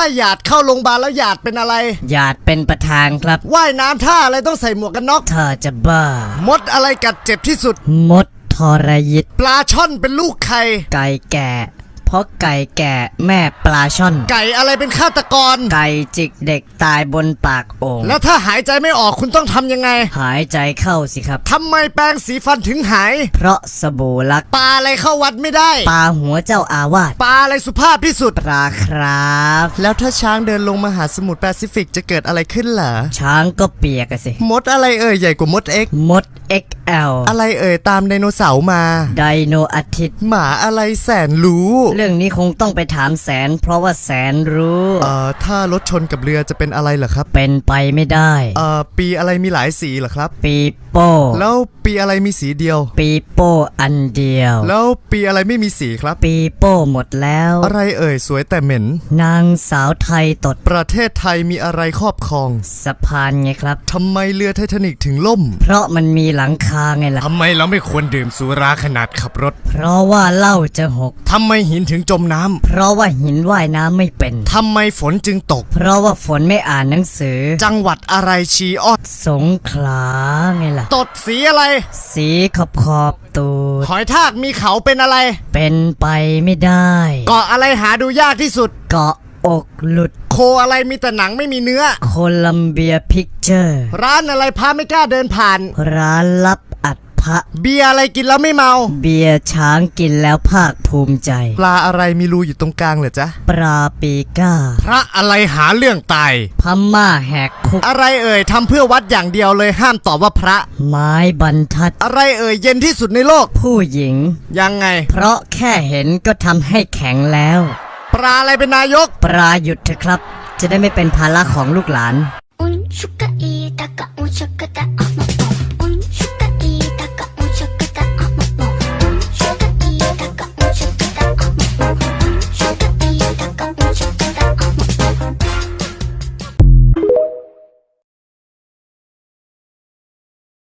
ถ้าหยาดเข้าโรงพยาบาลแล้วหยาดเป็นอะไร หยาดเป็นประธานครับ ว่ายน้ำท่าอะไรต้องใส่หมวกกันน็อก เธอจะบ้า มดอะไรกัดเจ็บที่สุด มดทรยิต ปลาช่อนเป็นลูกใคร ไก่แก่ เพราะไก่แก่แม่ปลาช่อน ไก่อะไรเป็นฆาตกร ไก่จิกเด็กตายบนปากโอ่งแล้วถ้าหายใจไม่ออกคุณต้องทำยังไง หายใจเข้าสิครับ ทำไมแปรงสีฟันถึงหาย เพราะสบู่ลัก ปลาอะไรเข้าวัดไม่ได้ ปลาหัวเจ้าอาวาส ปลาอะไรสุภาพที่สุด ปลาครับ แล้วถ้าช้างเดินลงมหาสมุทรแปซิฟิกจะเกิดอะไรขึ้นเหรอช้างก็เปียกอะสิ มดอะไรเอ่ยใหญ่กว่ามดเอ็กมด XL อะไรเอ่ยตามไดโนเสาร์มา ไดโนอาทิตย์ หมาอะไรแสนรู้ เรื่องนี้คงต้องไปถามแสน เพราะว่าแสนรู้ เอ่อถ้ารถชนกับเรือจะเป็นอะไรเหรอครับ เป็นไปไม่ได้ เอ่อปีอะไรมีหลายสีเหรอครับ ปีโป้แล้วปีอะไรมีสีเดียว ปีโป้อันเดียว แล้วปีอะไรไม่มีสีครับ ปีโป้หมดแล้ว อะไรเอ่ยสวยแต่เหม็น นางสาวไทยตด ประเทศไทยมีอะไรครอบครอง สะพานไงครับ ทำไมเรือไททานิกถึงล่ม เพราะมันมีหลังคาไงล่ะ ทำไมเราไม่ควรดื่มสุราขนาดขับรถ เพราะว่าเหล้าจะหก ทำไมหินถึงจมน้ำเพราะว่าหินว่ายน้ำไม่เป็นทำไมฝนจึงตก เพราะว่าฝนไม่อ่านหนังสือ จังหวัดอะไรชีออด สงขลาไงล่ะ ตดสีอะไร สีขอบขอบตูดหอยทากมีเขาเป็นอะไร เป็นไปไม่ได้ เกาะอะไรหาดูยากที่สุด เกาะอกหลุดโคอะไรมีแต่หนังไม่มีเนื้อ โคลัมเบียพิกเจอร์ ร้านอะไรพาไม่กล้าเดินผ่าน ร้านลับ อัดพระเบียร์อะไรกินแล้วไม่เมา เบียร์ช้างกินแล้วภาคภูมิใจ ปลาอะไรมีรูอยู่ตรงกลางเหรอจ๊ะ ปลาปีก้า พระอะไรหาเรื่องตาย พม่าแหกคุก อะไรเอ่ยทำเพื่อวัดอย่างเดียวเลยห้ามตอบว่าพระ ไม้บรรทัด อะไรเอ่ยเย็นที่สุดในโลก ผู้หญิง ยังไง เพราะแค่เห็นก็ทำให้แข็งแล้ว ปลาอะไรเป็นนายก ปลาหยุดเถอะครับ จะได้ไม่เป็นภาระของลูกหลาน Un chuca